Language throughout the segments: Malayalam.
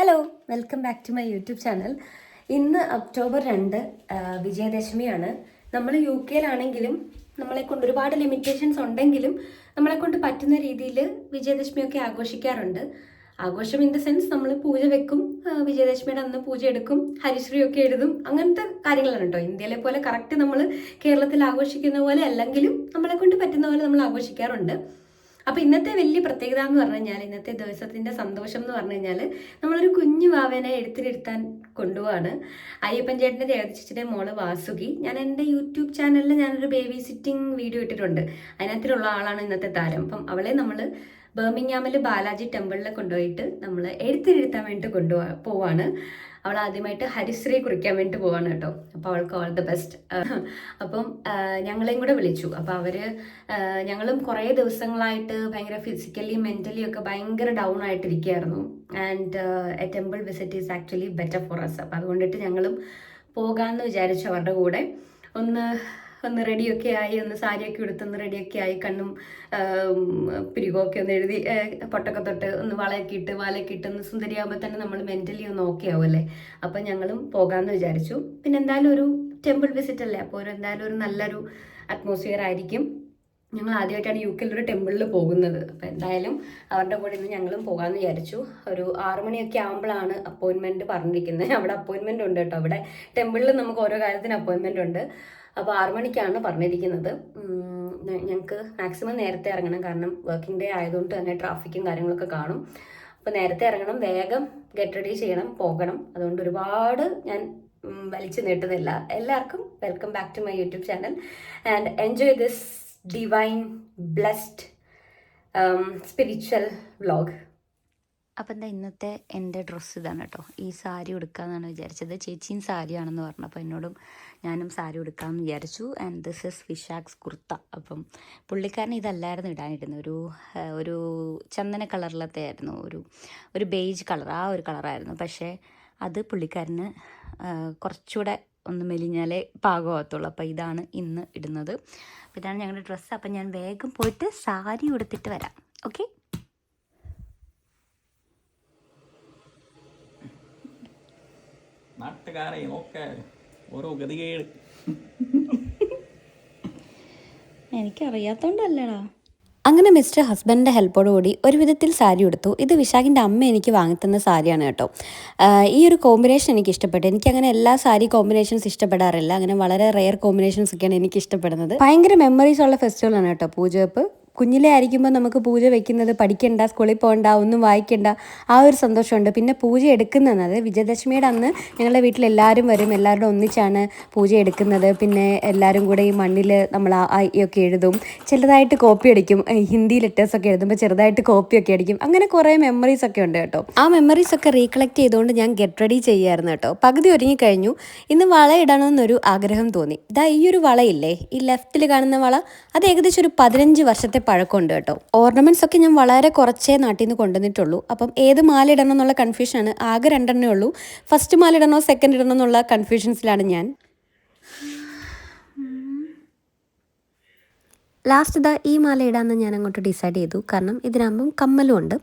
Hello welcome back to my YouTube channel ഇന്ന് ഒക്ടോബർ രണ്ട് വിജയദശമിയാണ്. നമ്മൾ യു കെയിലാണെങ്കിലും നമ്മളെ കൊണ്ട് ഒരുപാട് ലിമിറ്റേഷൻസ് ഉണ്ടെങ്കിലും നമ്മളെ കൊണ്ട് പറ്റുന്ന രീതിയിൽ വിജയദശമിയൊക്കെ ആഘോഷിക്കാറുണ്ട്. ആഘോഷം ഇൻ ദ സെൻസ് നമ്മൾ പൂജ വെക്കും വിജയദശമിയുടെ അന്ന് പൂജ എടുക്കും ഹരിശ്രീ ഒക്കെ എഴുതും അങ്ങനത്തെ കാര്യങ്ങളാണ് കേട്ടോ. ഇന്ത്യയിലെ പോലെ കറക്റ്റ് നമ്മൾ കേരളത്തിൽ ആഘോഷിക്കുന്ന പോലെ അല്ലെങ്കിലും നമ്മളെ കൊണ്ട് പറ്റുന്ന പോലെ നമ്മൾ ആഘോഷിക്കാറുണ്ട്. അപ്പൊ ഇന്നത്തെ വലിയ പ്രത്യേകത എന്ന് പറഞ്ഞു കഴിഞ്ഞാൽ ഇന്നത്തെ ദിവസത്തിന്റെ സന്തോഷം എന്ന് പറഞ്ഞു കഴിഞ്ഞാൽ നമ്മളൊരു കുഞ്ഞു വാവനെ എടുത്തിരുത്താൻ കൊണ്ടുപോവാണ്. അയ്യപ്പൻ ചേട്ടന്റെ മോൾ വാസുകി. ഞാൻ എന്റെ യൂട്യൂബ് ചാനലിൽ ഞാനൊരു ബേബി സിറ്റിംഗ് വീഡിയോ ഇട്ടിട്ടുണ്ട്. അതിനകത്തിലുള്ള ആളാണ് ഇന്നത്തെ താരം. അപ്പം അവളെ നമ്മൾ ബേമിങ്ങാമിൽ ബാലാജി ടെമ്പിളിൽ കൊണ്ടുപോയിട്ട് നമ്മൾ എഴുത്തിരുത്താൻ വേണ്ടി പോവാണ്. അവൾ ആദ്യമായിട്ട് ഹരിശ്രീ കുറിക്കാൻ വേണ്ടി പോവാണ് കേട്ടോ. അപ്പോൾ അവൾക്ക് ഓൾ ദ ബെസ്റ്റ് അപ്പം ഞങ്ങളെയും കൂടെ വിളിച്ചു. അപ്പോൾ അവർ ഞങ്ങളും കുറേ ദിവസങ്ങളായിട്ട് ഭയങ്കര ഫിസിക്കലി മെന്റലി ഒക്കെ ഭയങ്കര down ആയിട്ടിരിക്കുകയായിരുന്നു. And a temple visit is actually better for us അപ്പം അതുകൊണ്ടിട്ട് ഞങ്ങളും പോകാമെന്ന് വിചാരിച്ചു അവരുടെ കൂടെ. ഒന്ന് ഒന്ന് റെഡിയൊക്കെ ആയി ഒന്ന് സാരിയൊക്കെ എടുത്ത് ഒന്ന് റെഡിയൊക്കെ ആയി കണ്ണും പിരികമൊക്കെ ഒന്ന് എഴുതി പൊട്ടൊക്കെ തൊട്ട് ഒന്ന് വളയൊക്കെ ഇട്ട് വാലയൊക്കെ ഇട്ട് ഒന്ന് സുന്ദരിയാകുമ്പോൾ തന്നെ നമ്മൾ മെന്റലി ഒന്ന് ഓക്കെ ആവുമല്ലേ അപ്പം ഞങ്ങളും പോകാമെന്ന് വിചാരിച്ചു. പിന്നെ എന്തായാലും ഒരു ടെമ്പിൾ വിസിറ്റ് അല്ലേ? അപ്പോൾ ഒരു എന്തായാലും ഒരു നല്ലൊരു അറ്റ്മോസ്ഫിയർ ആയിരിക്കും. ഞങ്ങൾ ആദ്യമായിട്ടാണ് യു ഒരു ടെമ്പിളിൽ പോകുന്നത്. അപ്പോൾ എന്തായാലും അവരുടെ കൂടെ ഇന്ന് ഞങ്ങളും പോകാമെന്ന് വിചാരിച്ചു. ഒരു ആറു മണിയൊക്കെ ആകുമ്പോഴാണ് അപ്പോയിൻമെന്റ് പറഞ്ഞിരിക്കുന്നത്. അവിടെ അപ്പോയിൻമെന്റ് ഉണ്ട് കേട്ടോ. അവിടെ ടെമ്പിളിൽ നമുക്ക് ഓരോ കാര്യത്തിന് അപ്പോയിൻമെന്റ് ഉണ്ട്. അപ്പോൾ ആറു മണിക്കാണ് പറഞ്ഞിരിക്കുന്നത്. ഞങ്ങൾക്ക് മാക്സിമം നേരത്തെ ഇറങ്ങണം. കാരണം വർക്കിംഗ് ഡേ ആയതുകൊണ്ട് തന്നെ ട്രാഫിക്കും കാര്യങ്ങളൊക്കെ കാണും. അപ്പോൾ നേരത്തെ ഇറങ്ങണം. വേഗം ഗെറ്റ് റെഡി ചെയ്യണം. പോകണം. അതുകൊണ്ട് ഒരുപാട് ഞാൻ വലിച്ചു നീട്ടുന്നില്ല. എല്ലാവർക്കും welcome back to my YouTube channel and enjoy this divine blessed spiritual vlog അപ്പം എന്താ ഇന്നത്തെ എന്റെ ഡ്രസ്സ് ഇതാണ് കേട്ടോ ഈ സാരി ഉടുക്കാമെന്നാണ് വിചാരിച്ചത്. ചേച്ചിയും സാരിയാണെന്ന് പറഞ്ഞു. അപ്പോൾ എന്നോടും ഞാനും സാരി ഉടുക്കാമെന്ന് വിചാരിച്ചു. ആൻഡ് ദിസ് ഇസ് ഫിഷാക്സ് കുർത്ത അപ്പം പുള്ളിക്കാരൻ ഇതല്ലായിരുന്നു ഇടാനിരുന്നത് ഒരു ഒരു ചന്ദന കളറിലത്തെ ആയിരുന്നു. ഒരു ഒരു ബേജ് കളർ ആ ഒരു കളറായിരുന്നു. പക്ഷേ അത് പുള്ളിക്കാരന് കുറച്ചുകൂടെ ഒന്ന് മെലിഞ്ഞാലേ പാകമാകത്തുള്ളൂ അപ്പോൾ ഇതാണ് ഇന്ന് ഇടുന്നത്. ഇതാണ് ഞങ്ങളുടെ ഡ്രസ്സ് അപ്പം ഞാൻ വേഗം പോയിട്ട് സാരി ഉടുത്തിട്ട് വരാം. ഓക്കെ നാട്ടുകാരെയും ഒക്കെ ഓരോ ഗതികേട്. എനിക്കറിയാത്തോണ്ടല്ലടാ. അങ്ങനെ മിസ്റ്റർ ഹസ്ബൻഡിന്റെ ഹെൽപ്പോടുകൂടി ഒരു വിധത്തിൽ സാരി എടുത്തു ഇത് വിശാഖിന്റെ അമ്മ എനിക്ക് വാങ്ങിത്തന്ന സാരിയാണ് കേട്ടോ. ഈ ഒരു കോമ്പിനേഷൻ എനിക്ക് ഇഷ്ടപ്പെട്ടു. എനിക്ക് അങ്ങനെ എല്ലാ സാരി കോമ്പിനേഷൻസ് ഇഷ്ടപ്പെടാറില്ല. അങ്ങനെ വളരെ റെയർ കോമ്പിനേഷൻസ് ഒക്കെയാണ് എനിക്ക് ഇഷ്ടപ്പെടുന്നത് ഭയങ്കര മെമ്മറീസ് ഉള്ള ഫെസ്റ്റിവലാണ് കേട്ടോ പൂജവെപ്പ്. കുഞ്ഞിലെ ആയിരിക്കുമ്പോൾ നമുക്ക് പൂജ വെക്കുന്നത് പഠിക്കണ്ട സ്കൂളിൽ പോകണ്ട ഒന്നും വായിക്കണ്ട ആ ഒരു സന്തോഷമുണ്ട്. പിന്നെ പൂജ എടുക്കുന്നത് വിജയദശമിയുടെ അന്ന് ഞങ്ങളുടെ വീട്ടിൽ എല്ലാവരും വരും എല്ലാവരും ഒന്നിച്ചാണ് പൂജ എടുക്കുന്നത്. പിന്നെ എല്ലാവരും കൂടെ ഈ മണ്ണിൽ നമ്മൾ ഒക്കെ എഴുതും. ചെറുതായിട്ട് കോപ്പി അടിക്കും. ഹിന്ദി ലെറ്റേഴ്സ് ഒക്കെ എഴുതുമ്പോൾ ചെറുതായിട്ട് കോപ്പി ഒക്കെ അടിക്കും. അങ്ങനെ കുറേ മെമ്മറീസ് ഒക്കെ ഉണ്ട് കേട്ടോ. ആ മെമ്മറീസ് ഒക്കെ റീകളക്ട് ചെയ്തുകൊണ്ട് ഞാൻ ഗെറ്റ് റെഡി ചെയ്യായിരുന്നു കേട്ടോ. പകുതി ഒരുങ്ങി കഴിഞ്ഞു. ഇന്ന് വള ഇടണമെന്നൊരു ആഗ്രഹം തോന്നി. ഇതാ ഈ ഒരു വളയില്ലേ? ഈ ലെഫ്റ്റിൽ കാണുന്ന വള അത് ഏകദേശം ഒരു പതിനഞ്ച് വർഷത്തെ പഴക്കമുണ്ട് കേട്ടോ. ഓർണമെന്റ്സ് ഒക്കെ ഞാൻ വളരെ കുറച്ചേ നാട്ടിൽ നിന്ന് കൊണ്ടുവന്നിട്ടുള്ളൂ. അപ്പം ഏത് മാല ഇടണം എന്നുള്ള കൺഫ്യൂഷനാണ് ആകെ രണ്ടെണ്ണേ ഉള്ളൂ. ഫസ്റ്റ് മാല ഇടണോ സെക്കൻഡ് ഇടണോ എന്നുള്ള കൺഫ്യൂഷൻസിലാണ് ഞാൻ. ലാസ്റ്റ് ഇതാ ഈ മാല ഇടാമെന്ന് ഞാൻ അങ്ങോട്ട് ഡിസൈഡ് ചെയ്തു. കാരണം ഇതിനാകുമ്പം കമ്മലും ഉണ്ട്.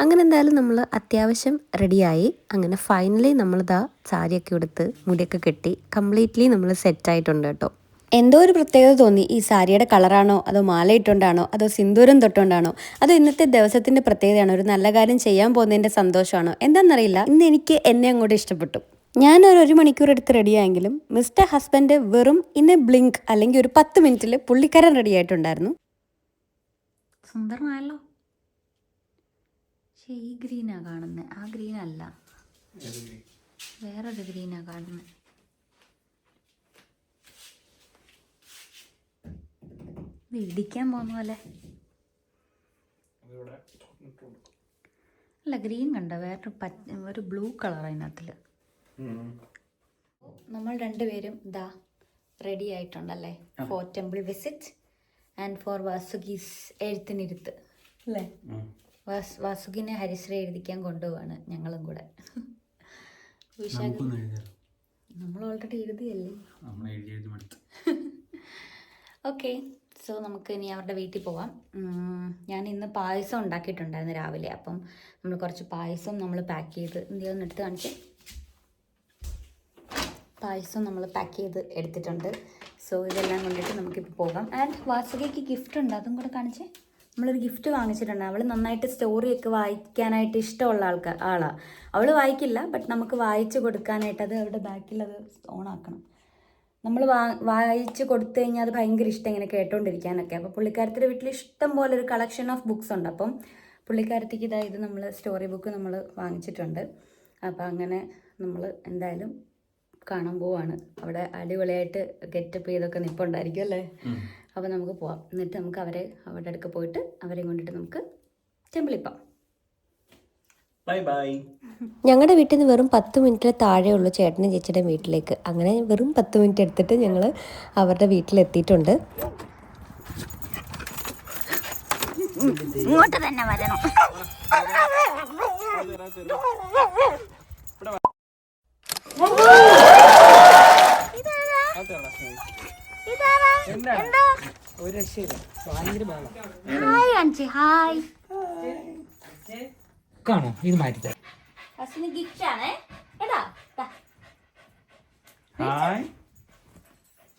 അങ്ങനെ എന്തായാലും നമ്മൾ അത്യാവശ്യം റെഡിയായി അങ്ങനെ ഫൈനലി നമ്മളിതാ സാരിയൊക്കെ എടുത്ത് മുടിയൊക്കെ കെട്ടി കംപ്ലീറ്റ്ലി നമ്മൾ സെറ്റായിട്ടുണ്ട് കേട്ടോ. എന്തോ ഒരു പ്രത്യേകത തോന്നി. ഈ സാരിയുടെ കളറാണോ അതോ മാല ഇട്ടുകൊണ്ടാണോ അതോ സിന്ദൂരം തൊട്ടുകൊണ്ടാണോ? അതോ ഇന്നത്തെ ദിവസത്തിന്റെ പ്രത്യേകതയാണോ? ഒരു നല്ല കാര്യം ചെയ്യാൻ പോകുന്നതിന്റെ സന്തോഷമാണോ? എന്താണെന്നറിയില്ല ഇന്ന് എനിക്ക് എന്നെ അങ്ങോട്ട് ഇഷ്ടപ്പെട്ടു. ഞാൻ ഒരു ഒരു മണിക്കൂർ എടുത്ത് റെഡിയായെങ്കിലും മിസ്റ്റർ ഹസ്ബൻഡ് വെറും ഇന്ന് ബ്ലിങ്ക് അല്ലെങ്കിൽ ഒരു പത്ത് മിനിറ്റിൽ പുള്ളിക്കാരൻ റെഡി ആയിട്ടുണ്ടായിരുന്നു. സുന്ദരമായല്ലോ പക്ഷേ ഈ ഗ്രീനാ കാണുന്നത് ആ ഗ്രീൻ? അല്ല വേറൊരു ഗ്രീനാ കാണുന്നത് ഇടിക്കാൻ പോകുന്ന പോലെ. അല്ല ഗ്രീൻ കണ്ടോ? വേറൊരു പച്ച ഒരു ബ്ലൂ കളർ അതിനകത്തിൽ നമ്മൾ രണ്ടുപേരും ദാ ready ആയിട്ടുണ്ടല്ലേ? For temple visit and for വാസുഗീസ് എഴുത്തിനിരുത്ത്. അല്ലേ? വാസ് വാസുകിനെ ഹരിശ്രീ എഴുതിക്കാൻ കൊണ്ടുപോവാണ് ഞങ്ങളും കൂടെ. നമ്മൾ ഓൾറെഡി എഴുതിയല്ലേ? ഓക്കെ സോ നമുക്ക് ഇനി അവരുടെ വീട്ടിൽ പോവാം. ഞാൻ ഇന്ന് പായസം ഉണ്ടാക്കിയിട്ടുണ്ടായിരുന്നു രാവിലെ. അപ്പം നമ്മൾ കുറച്ച് പായസം നമ്മൾ പാക്ക് ചെയ്ത് എന്ത് ഒന്ന് എടുത്ത് കാണിച്ച്. പായസം നമ്മൾ പാക്ക് ചെയ്ത് എടുത്തിട്ടുണ്ട്. സോ ഇതെല്ലാം കൊണ്ടിട്ട് നമുക്കിപ്പോൾ പോകാം. ആൻഡ് വാസുകയ്ക്ക് ഗിഫ്റ്റ് ഉണ്ട്? അതും കൂടെ കാണിച്ചേ. നമ്മളൊരു ഗിഫ്റ്റ് വാങ്ങിച്ചിട്ടുണ്ട്. അവൾ നന്നായിട്ട് സ്റ്റോറിയൊക്കെ വായിക്കാനായിട്ട് ഇഷ്ടമുള്ള ആൾക്കാർ ആളാണ് അവൾ വായിക്കില്ല ബട്ട് നമുക്ക് വായിച്ചു കൊടുക്കാനായിട്ട് അത് അവരുടെ ബാക്കിൽ അത് ഓണാക്കണം നമ്മൾ വാ വായിച്ച് കൊടുത്തു കഴിഞ്ഞാൽ അത് ഭയങ്കര ഇഷ്ടം ഇങ്ങനെ കേട്ടോണ്ടിരിക്കാനൊക്കെ. അപ്പോൾ പുള്ളിക്കാരത്തിന്റെ വീട്ടിൽ ഇഷ്ടം പോലെ ഒരു കളക്ഷൻ ഓഫ് ബുക്സ് ഉണ്ട്. അപ്പം പുള്ളിക്കാരത്തിക്ക് ഇതായത് നമ്മൾ സ്റ്റോറി ബുക്ക് നമ്മൾ വാങ്ങിച്ചിട്ടുണ്ട്. അപ്പോൾ അങ്ങനെ നമ്മൾ എന്തായാലും കാണാൻ പോവാണ്. അവിടെ അടിപൊളിയായിട്ട് ഗെറ്റപ്പ് ചെയ്തൊക്കെ നിൽപ്പുണ്ടായിരിക്കും അല്ലേ? അപ്പോൾ നമുക്ക് പോവാം. എന്നിട്ട് നമുക്ക് അവരെ അവരുടെ അടുക്ക പോയിട്ട് അവരെയും കൊണ്ടിട്ട് നമുക്ക് ടെമ്പിളിൽ പോവാം. ബൈ ബൈ ഞങ്ങളുടെ വീട്ടിൽ നിന്ന് വെറും പത്ത് മിനിറ്റിൽ താഴെയുള്ളൂ ചേട്ടനും ചേച്ചിയുടെ വീട്ടിലേക്ക്. അങ്ങനെ വെറും പത്ത് മിനിറ്റ് എടുത്തിട്ട് ഞങ്ങൾ അവരുടെ വീട്ടിലെത്തിയിട്ടുണ്ട്. ഇങ്ങോട്ട് തന്നെ വരണം. ഒരു രക്ഷയില്ല. ഭയങ്കര ബഹളം. ഹായ് അഞ്ചി. ഹായ് കാണോ ഇത് മാറ്റിത്തരാം. അശ്വിന് ഗിഫ്റ്റ് ആണേ. കേട്ടാ ദാ, ഹായ്.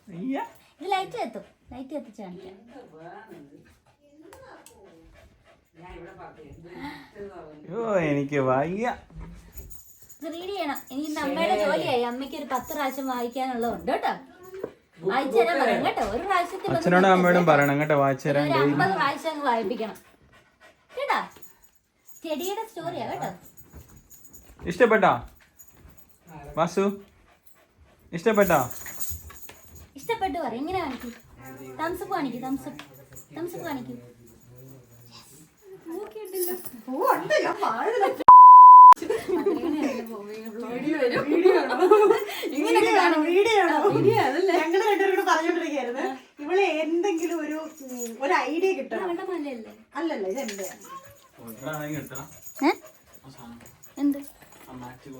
അയ്യ. ഇത് ലൈറ്റ് എത്തും ലൈറ്റ് കാണിക്കാം. ഓ എനിക്ക് വയ്യ. റീഡ് ചെയ്യണം. എനിക്ക് അമ്മയുടെ ജോലിയായി. അമ്മയ്ക്ക് ഒരു പത്ത് പ്രാവശ്യം വായിക്കാനുള്ളതുണ്ട് കേട്ടോ. വായിച്ചു തരാൻ പറയും കേട്ടോ. ഒരു പ്രാവശ്യത്തിൽ അച്ഛനോടും അമ്മയോടും പറയണം. കേട്ടോ വായിച്ചു തരാൻ അമ്പത് പ്രാവശ്യം അങ്ങ് വായിപ്പിക്കണം. കേട്ടോ? ചെടിയുടെ സ്റ്റോറിയാ കേട്ടോ. ഇഷ്ടപ്പെട്ടോ? വാസു ഇഷ്ടപ്പെട്ടോ? ഇഷ്ടപ്പെട്ടു പറ ഇങ്ങനെ കാണിക്കൂ. തംസപ്പ് കാണിക്കൂ തംസപ്പ് തംസപ്പ് കാണിക്കൂ. ഞങ്ങൾ രണ്ടുപേരും കൂടെ പറഞ്ഞോണ്ടിരിക്കുകയായിരുന്നു ഇവൾ എന്തെങ്കിലും ഒരു ഒരു ഐഡിയ കിട്ടണം. അല്ലല്ല ഇത് എന്റെ ഏ? എന്ത്?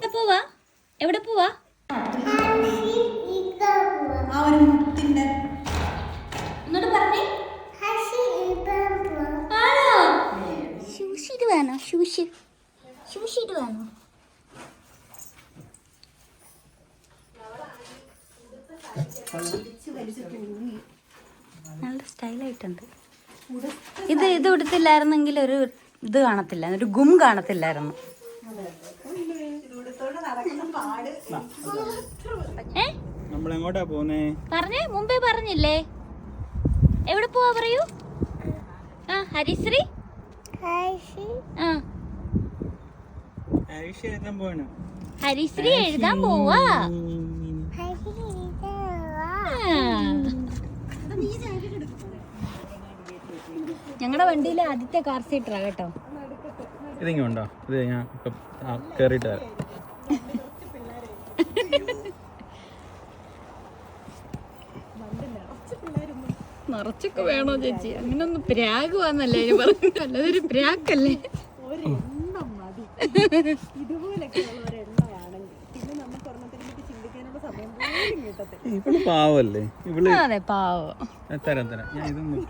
പോവാ? എവിടെ പോവാ? ആ ഒരു എന്നോട് പറഞ്ഞേ. വേണോ? വേണോ? നല്ല സ്റ്റൈലായിട്ടുണ്ട് ഇത് ഇത് ഉടുത്തില്ലായിരുന്നെങ്കിൽ ഒരു ഇത് കാണത്തില്ല ഒരു ഗും കാണത്തില്ലായിരുന്നു. പോന്നേ പറഞ്ഞേ മുമ്പേ പറഞ്ഞില്ലേ? എവിടെ പോവാ പറയൂ? ആ ഹരിശ്രീ? ഹരിശ്രീ എഴുതാൻ പോവാ. ഞങ്ങളുടെ വണ്ടിയിലെ ആദ്യത്തെ കാർ സീറ്ററാ കേട്ടോ. ഇതിങ്ങോട്ടോ ഇത് ഞാൻ കയറിയിട്ട് വരാം. നിറച്ചൊക്കെ വേണോ ചേച്ചി? അങ്ങനൊന്നും പ്രാഗ് വന്നല്ലേ പറഞ്ഞു പ്രാഗല്ലേ? പ്രാക്കല്ലേ ഇവൾ പാവല്ലേ? ഇവൾ അതെ പാവം. തരാം തരാം. ഞാൻ ഇതൊന്നും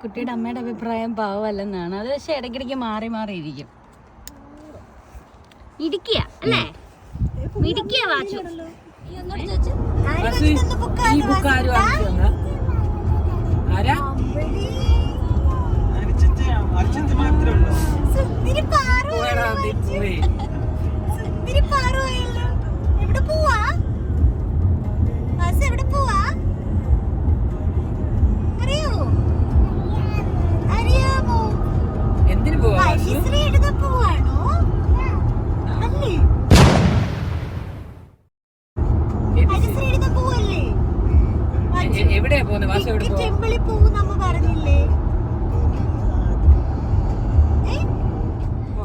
കുട്ടിയുടെ അമ്മയുടെ അഭിപ്രായം പാവമല്ലെന്നാണ്. അത് പക്ഷെ ഇടയ്ക്കിടയ്ക്ക് മാറി മാറി ഇരിക്കും. ഇടിക്കുക അല്ലേ? ഇടിക്കുക വാച്ചു. ഈ പോവാ ആര് വാങ്ങിച്ചു എവിടെയാ പോകുന്നത് വാസു എവിടെ ടെമ്പിളിൽ പോകും നമ്മ പറഞ്ഞില്ലേ?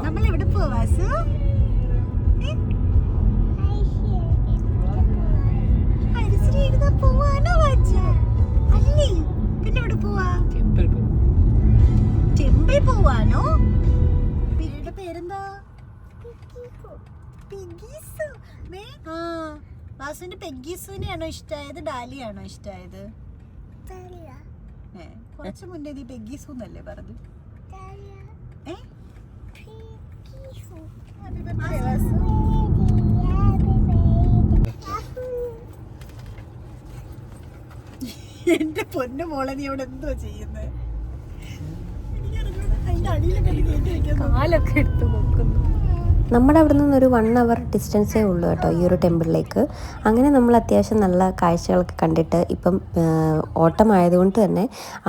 നമ്മൾ എവിടെ പോവാ വാസു? പിന്നെ എവിടെ പോവാ? ടെമ്പിൾ പിന്നീട് പേരെന്താ? ആ വാസുവിന്റെ പെഗ്ഗീസുവിനെയാണോ ഇഷ്ടമായത് ഡാലിയാണോ ഇഷ്ടമായത് കുറച്ച് മുന്നേ നീ പെഗീസു എന്നല്ലേ പറഞ്ഞു ഏ? എന്റെ പൊന്നു മോളെ നീ അവിടെ എന്തോ ചെയ്യുന്നത് കാലൊക്കെ എടുത്ത് നോക്കുന്നു. നമ്മുടെ അവിടെ നിന്ന് ഒരു വൺ അവർ ഡിസ്റ്റൻസേ ഉള്ളൂ കേട്ടോ ഈ ഒരു ടെമ്പിളിലേക്ക് അങ്ങനെ നമ്മൾ അത്യാവശ്യം നല്ല കാഴ്ചകളൊക്കെ കണ്ടിട്ട് ഇപ്പം ഓട്ടം ആയതുകൊണ്ട് തന്നെ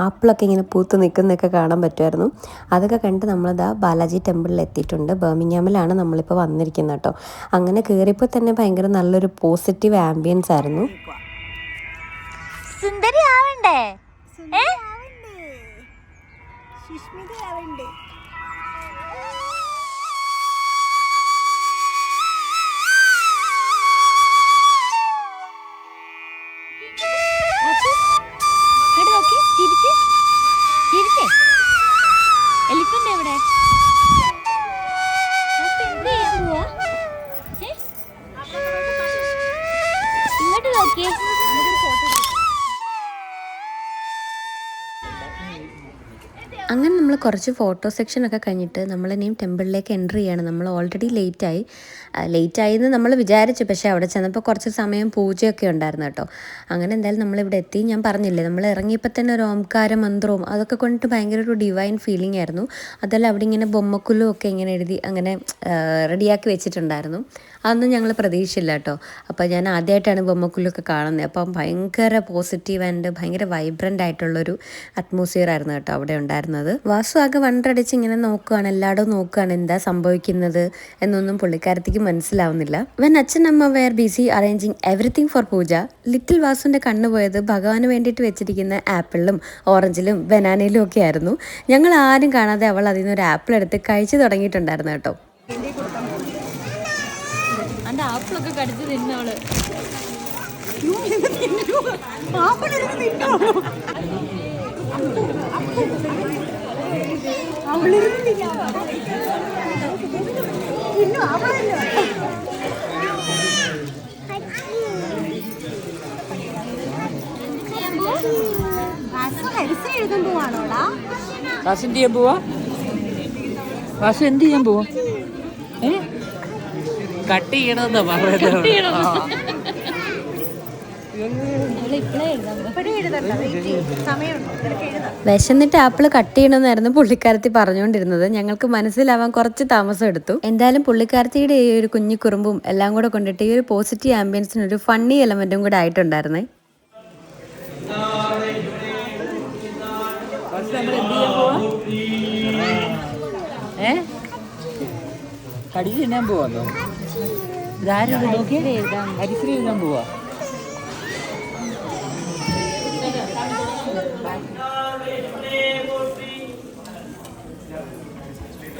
ആപ്പിളൊക്കെ ഇങ്ങനെ പൂത്ത് നിൽക്കുന്നൊക്കെ കാണാൻ പറ്റുമായിരുന്നു. അതൊക്കെ കണ്ട് നമ്മളിതാ ബാലാജി ടെമ്പിളിൽ എത്തിയിട്ടുണ്ട്. ബേമിങ്ങാമിലാണ് നമ്മളിപ്പോൾ വന്നിരിക്കുന്നത് കേട്ടോ. അങ്ങനെ കയറിയപ്പോൾ തന്നെ ഭയങ്കര നല്ലൊരു പോസിറ്റീവ് ആംബിയൻസ് ആയിരുന്നു. സുന്ദരി ആവണ്ടേ? సుష్మిత అవండి കുറച്ച് ഫോട്ടോ സെക്ഷനൊക്കെ കഴിഞ്ഞിട്ട് നമ്മൾ ഇനിയും ടെമ്പിളിലേക്ക് എന്റർ ചെയ്യാണ്. നമ്മൾ ഓൾറെഡി ലേറ്റായി എന്ന് നമ്മൾ വിചാരിച്ചു പക്ഷേ അവിടെ ചെന്നപ്പോൾ കുറച്ച് സമയം പൂജയൊക്കെ ഉണ്ടായിരുന്നു കേട്ടോ. അങ്ങനെ എന്തായാലും നമ്മളിവിടെ എത്തി. ഞാൻ പറഞ്ഞില്ലേ നമ്മൾ ഇറങ്ങിയപ്പോൾ തന്നെ ഒരു ഓംകാര മന്ത്രവും അതൊക്കെ കൊണ്ടിട്ട് ഭയങ്കര ഒരു ഡിവൈൻ ഫീലിംഗ് ആയിരുന്നു. അതെല്ലാം അവിടെ ഇങ്ങനെ ബൊമ്മക്കുല്ലും ഒക്കെ ഇങ്ങനെ എഴുതി അങ്ങനെ റെഡിയാക്കി വെച്ചിട്ടുണ്ടായിരുന്നു. അതൊന്നും ഞങ്ങൾ പ്രതീക്ഷയില്ല കേട്ടോ. അപ്പോൾ ഞാൻ ആദ്യമായിട്ടാണ് ബൊമ്മക്കുല്ലൊക്കെ കാണുന്നത്. അപ്പം ഭയങ്കര പോസിറ്റീവ് ആൻഡ് ഭയങ്കര വൈബ്രന്റ് ആയിട്ടുള്ളൊരു അറ്റ്മോസ്ഫിയർ ആയിരുന്നു കേട്ടോ അവിടെ ഉണ്ടായിരുന്നത്. വാസു ആകെ വണ്ടടിച്ച് ഇങ്ങനെ നോക്കുകയാണ് എല്ലായിടവും നോക്കുകയാണ് എന്താ സംഭവിക്കുന്നത് എന്നൊന്നും പുള്ളിക്കാരത്തേക്ക് മനസ്സിലാവുന്നില്ല. വെൻ അച്ഛൻ അമ്മ were busy arranging everything for puja little വാസുവിന്റെ കണ്ണ് പോയത് ഭഗവാന് വേണ്ടിയിട്ട് വെച്ചിരിക്കുന്ന ആപ്പിളിലും ഓറഞ്ചിലും ബനാനയിലും ഒക്കെ ആയിരുന്നു. ഞങ്ങൾ ആരും കാണാതെ അവൾ അതിൽ നിന്ന് ഒരു ആപ്പിൾ എടുത്ത് കഴിച്ചു തുടങ്ങിയിട്ടുണ്ടായിരുന്നു കേട്ടോ. ആപ്പിളൊക്കെ കടിച്ചു തിന്നവൾ ആപ്പിൾ തിന്നോ? അവളിരുന്ന് തിന്നോ? തിന്നോ? അവളല്ലോ. വാസു ഹരിസ് എഴുതാൻ പോവാണോടാ വാസു എന്ത് ചെയ്യാൻ പോവാ? വാസു എന്ത് ചെയ്യാൻ പോവാ ഏ കട്ട് ചെയ്യണമെന്നാ പറയുന്നത് വിശന്നിട്ട് ആപ്പിൾ കട്ട് ചെയ്യണമെന്നായിരുന്നു പുള്ളിക്കാരത്തി പറഞ്ഞുകൊണ്ടിരുന്നത്. ഞങ്ങൾക്ക് മനസ്സിലാവാൻ കുറച്ച് താമസം എടുത്തു. എന്തായാലും പുള്ളിക്കാരത്തിയുടെ ഈ ഒരു കുഞ്ഞു കുറുമ്പും എല്ലാം കൂടെ കൊണ്ടിട്ട് ഈ ഒരു പോസിറ്റീവ് ആംബിയൻസിന് ഒരു ഫണ്ണി എലമെന്റും കൂടെ ആയിട്ടുണ്ടായിരുന്നേ. പോവാ കടിച്ച് തിന്നാൻ എഴുതാം ഹരിശ്രീ എഴുതാൻ പോവാ.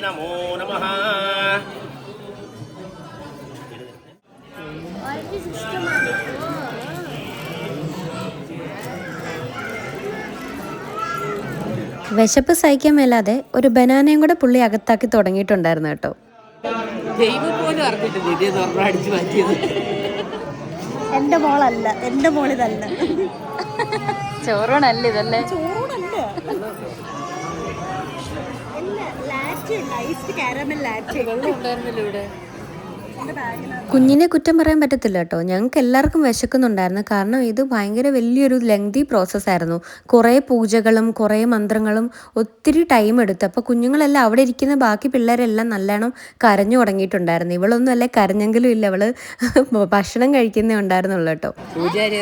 നമോ വിശപ്പ് സഹിക്കാൻ മേലാതെ ഒരു ബനാനയും കൂടെ പുള്ളി അകത്താക്കി തുടങ്ങിയിട്ടുണ്ടായിരുന്നു കേട്ടോ. ദൈവം പോലും അറിഞ്ഞിട്ടില്ല ഇതേ തുറന്ന് അടിച്ചു മാറ്റിയത്. എന്റെ മോളല്ല എന്റെ മോളിതല്ല. ചോറോണല്ല ഇതല്ലേ? ചോറോണല്ലേ? ലാസ്റ്റ് ഐസ്ഡ് കാരമൽ ലാറ്റ് ഉണ്ടായിരുന്നല്ലോ ഇവിടെ? കുഞ്ഞിനെ കുറ്റം പറയാൻ പറ്റത്തില്ല കേട്ടോ ഞങ്ങൾക്ക് എല്ലാവർക്കും വിശക്കുന്നുണ്ടായിരുന്നു കാരണം ഇത് ഭയങ്കര വലിയൊരു ലെങ്തി പ്രോസസ്സായിരുന്നു കുറേ പൂജകളും കുറേ മന്ത്രങ്ങളും ഒത്തിരി ടൈം എടുത്തു അപ്പോൾ കുഞ്ഞുങ്ങളെല്ലാം അവിടെ ഇരിക്കുന്ന ബാക്കി പിള്ളേരെല്ലാം നല്ലോണം കരഞ്ഞു തുടങ്ങിയിട്ടുണ്ടായിരുന്നു ഇവളൊന്നും അല്ലേ കരഞ്ഞെങ്കിലും ഇല്ല അവൾ ഭക്ഷണം കഴിക്കുന്നേ ഉണ്ടായിരുന്നുള്ളൂ കേട്ടോ പൂജാരി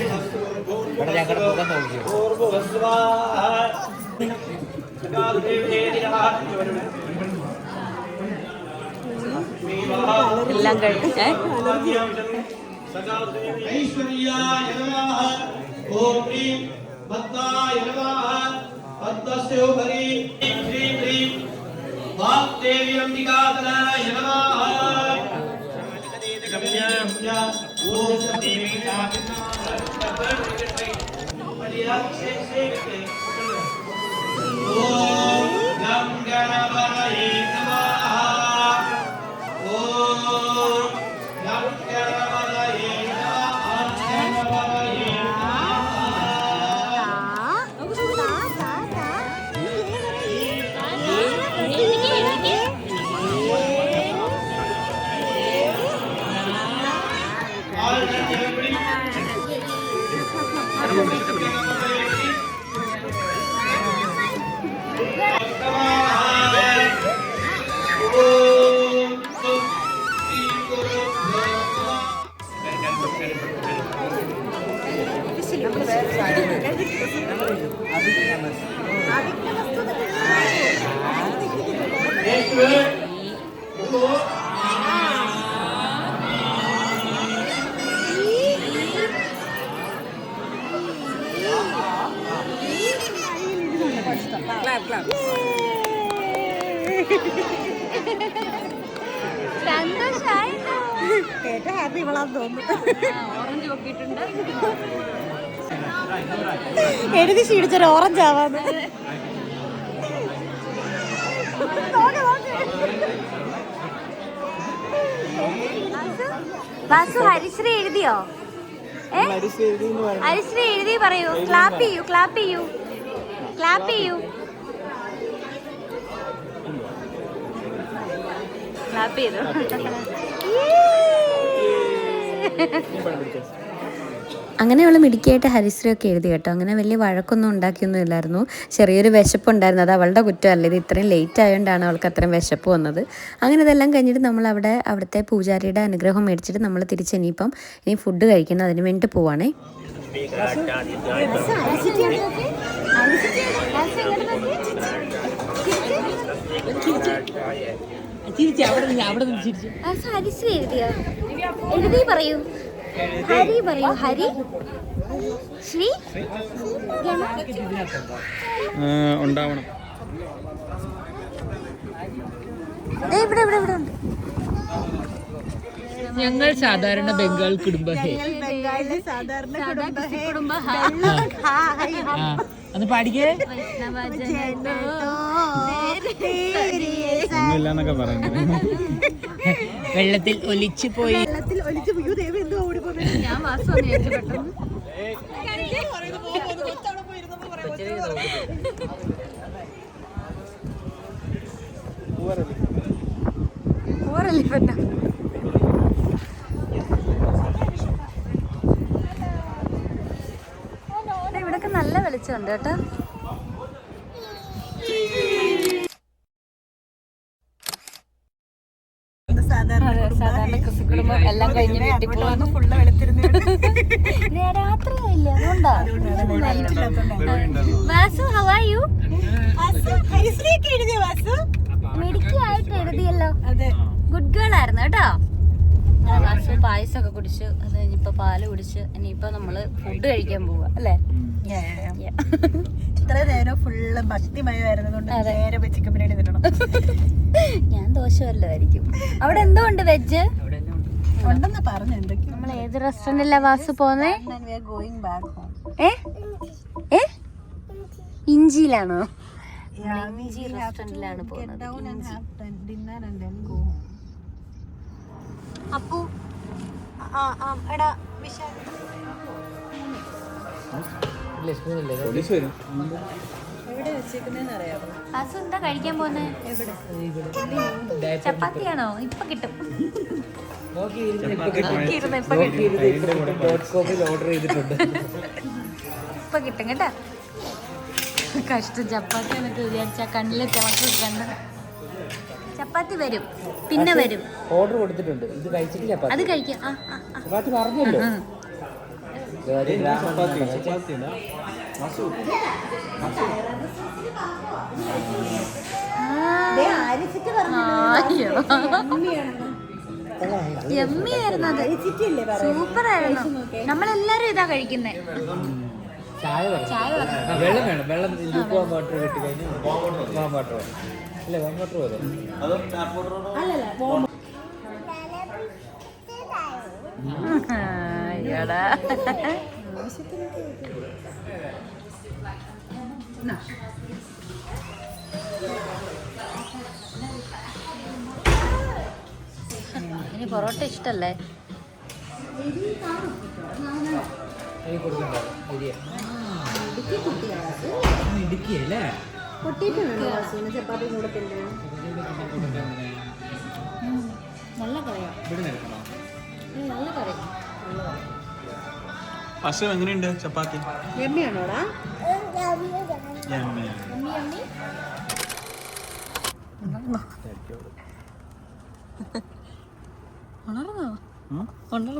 എറിയതിന് മുമ്പ് സാരമൊക്കെ മാറ്റം ഇല്ലേ കൈയൊക്കെ കഴുകേണ്ടി വരും ഇവിടെ ഞങ്ങളുടെ മുഖം നോക്കിയോ എല്ലാം ஓம் தேவி ஓம் கணபதி ഏറ്റവും ഹാപ്പി ഇവളാന്ന് തോന്നുന്നു എഴുതി ക്ഷീണിച്ചൊരു ഓറഞ്ച് ആവാന്ന് വാസു ഹരിശ്രീ എഴുതിയോ? ഹരിശ്രീ എഴുതി പറയൂ. ക്ലാപ്പ് ചെയ്യൂ ക്ലാപ്പ് ചെയ്യൂ. ക്ലാപ്പ് ചെയ്യൂ ക്ലാപ്പ് ചെയ്തു. അങ്ങനെ അവൾ മിടുക്കിയായിട്ട് ഹരിശ്രീയൊക്കെ എഴുതി കേട്ടോ. അങ്ങനെ വലിയ വഴക്കൊന്നും ഉണ്ടാക്കിയൊന്നും ഇല്ലായിരുന്നു. ചെറിയൊരു വിശപ്പുണ്ടായിരുന്നു. അത് അവളുടെ കുറ്റമല്ല. ഇത് ഇത്രയും ലേറ്റ് ആയതുകൊണ്ടാണ് അവൾക്ക് അത്രയും വിശപ്പ് വന്നത്. അങ്ങനെ ഇതെല്ലാം കഴിഞ്ഞിട്ട് നമ്മൾ അവിടെ അവിടുത്തെ പൂജാരിയുടെ അനുഗ്രഹം മേടിച്ചിട്ട് നമ്മൾ തിരിച്ച് ഇനിയിപ്പം ഇനി ഫുഡ് കഴിക്കണം. അതിന് വേണ്ടിയിട്ട് പോവാണേ. ചിരിച്ചു അവിടെ നിന്ന് അവിടെ നിന്ന് ചിരിച്ചു വാസു ഹരിശ്രീ എഴുതിയോ എഴുതി പറയൂ ഹരി പറയൂ ഹരി ശ്രീ ഉണ്ടാവണം ദേ ഇവിടെ ഇവിടെ ഇവിടെ ഉണ്ട് ഞങ്ങൾ സാധാരണ ബംഗാൾ കുടുംബ ഹേ. ബംഗാളിലെ സാധാരണ കുടുംബ ഒന്ന് പാടിക്കേ. പറയുന്നത് വെള്ളത്തിൽ ഒലിച്ചു പോയി. വെള്ളത്തിൽ ഒലിച്ചു പോയി. ദൈവം എന്തോ ഓടി പോകുന്നത് ഞാൻ വാസു പെട്ടെന്ന്. വെളിച്ചമുണ്ട് കേട്ടോ. സാധാരണ സാധാരണ കൃഷി കുടുംബം എല്ലാം കഴിഞ്ഞ് വീട്ടിൽ പോകുന്നു ഫുള്ള് വെളുത്തിരുന്നു രാത്രി ആയില്ല അതുകൊണ്ടാ. വാസു ഹൗ ആർ യു ഹരിശ്രീയൊക്കെ എഴുതിയ വാസു? ആയിട്ട് എഴുതിയല്ലോ. അതെ. ഗുഡ് ഗേൾ ആയിരുന്നു കേട്ടോ. വാസു പായസമൊക്കെ കുടിച്ച് അത് കഴിഞ്ഞിപ്പോ പാൽ കുടിച്ച് ഇനിയിപ്പോ നമ്മൾ ഫുഡ് കഴിക്കാൻ പോവുക അല്ലേ? ഇത്ര നേരം ഫുള്ള് ഭക്തിമയമായിരുന്നതുകൊണ്ട് നേരെ ചിക്കൻ ബിരിയാണി തിന്നണം. ഞാൻ ദോശമല്ലായിരിക്കും അവിടെ എന്തോ ഉണ്ട് വെജ് ഉണ്ടെന്ന് പറഞ്ഞു എന്തൊക്കെയോ നമ്മൾ ഏത് റെസ്റ്റോറന്റിലാ വാസു പോന്നേ? ഗോയിങ് ബാക്ക് ഏ? ഏ? ഇഞ്ചിയിലാണോ? ഇഞ്ചി റെസ്റ്റോറന്റിലാണ് പോകുന്നത്. അപ്പു ആ ആ എടാ വിശാൽ. എവിടെ വെച്ചേക്കുന്നതെന്ന് അറിയാമോ വാസു എന്താ കഴിക്കാൻ പോന്നെ ചപ്പാത്തിയാണോ? ഇപ്പൊ കിട്ടും. നോക്കിയിരുന്ന് ഇപ്പൊ കിട്ടും. ഓർഡർ ചെയ്തിട്ടുണ്ട്. ഇപ്പൊ കിട്ടും കേട്ടാ. കഷ്ടം. ചപ്പാത്തി എന്നൊക്കെ വിചാരിച്ച കണ്ണിലെ തിളക്ക് കണ്ണ് ചപ്പാത്തി വരും. പിന്നെ വരും. ഓർഡർ കൊടുത്തിട്ടുണ്ട്. ഇത് കഴിച്ചിട്ട് ചപ്പാത്തി. അത് കഴിക്കാം. ആ ആ ആ. ചപ്പാത്തി പറഞ്ഞല്ലോ. ഇതൊരു ഗ്രാമം അരിച്ചിട്ട് പറഞ്ഞു അയ്യോ. എമ്മിയായിരുന്നു അത്. അരിച്ചിട്ടില്ലേ സൂപ്പർ ആയിരുന്നു നമ്മളെല്ലാരും ഇതാ കഴിക്കുന്നേ. ചായ വെള്ളം വേണം. വെള്ളം ലൂപ്പ് വാട്ടർ കിട്ടി കഴിഞ്ഞാൽ വാട്ടർ വേണം അല്ലേ വാം വാട്ടർ പോലെ അയ്യോടാ ഇനി പൊറോട്ട ഇഷ്ടല്ലേ? ഇടുക്കി കുട്ടിയാണ് ശരിയാ ഇടുക്കിയല്ലേ പൊട്ടിയിട്ടുണ്ടോ ചപ്പാത്തി നല്ല കറിയാ. നല്ല കറി. എങ്ങനെയുണ്ട് ചപ്പാത്തി? എമ്മയാണോടാ ഉണർന്നോ? ഉണർന്നു?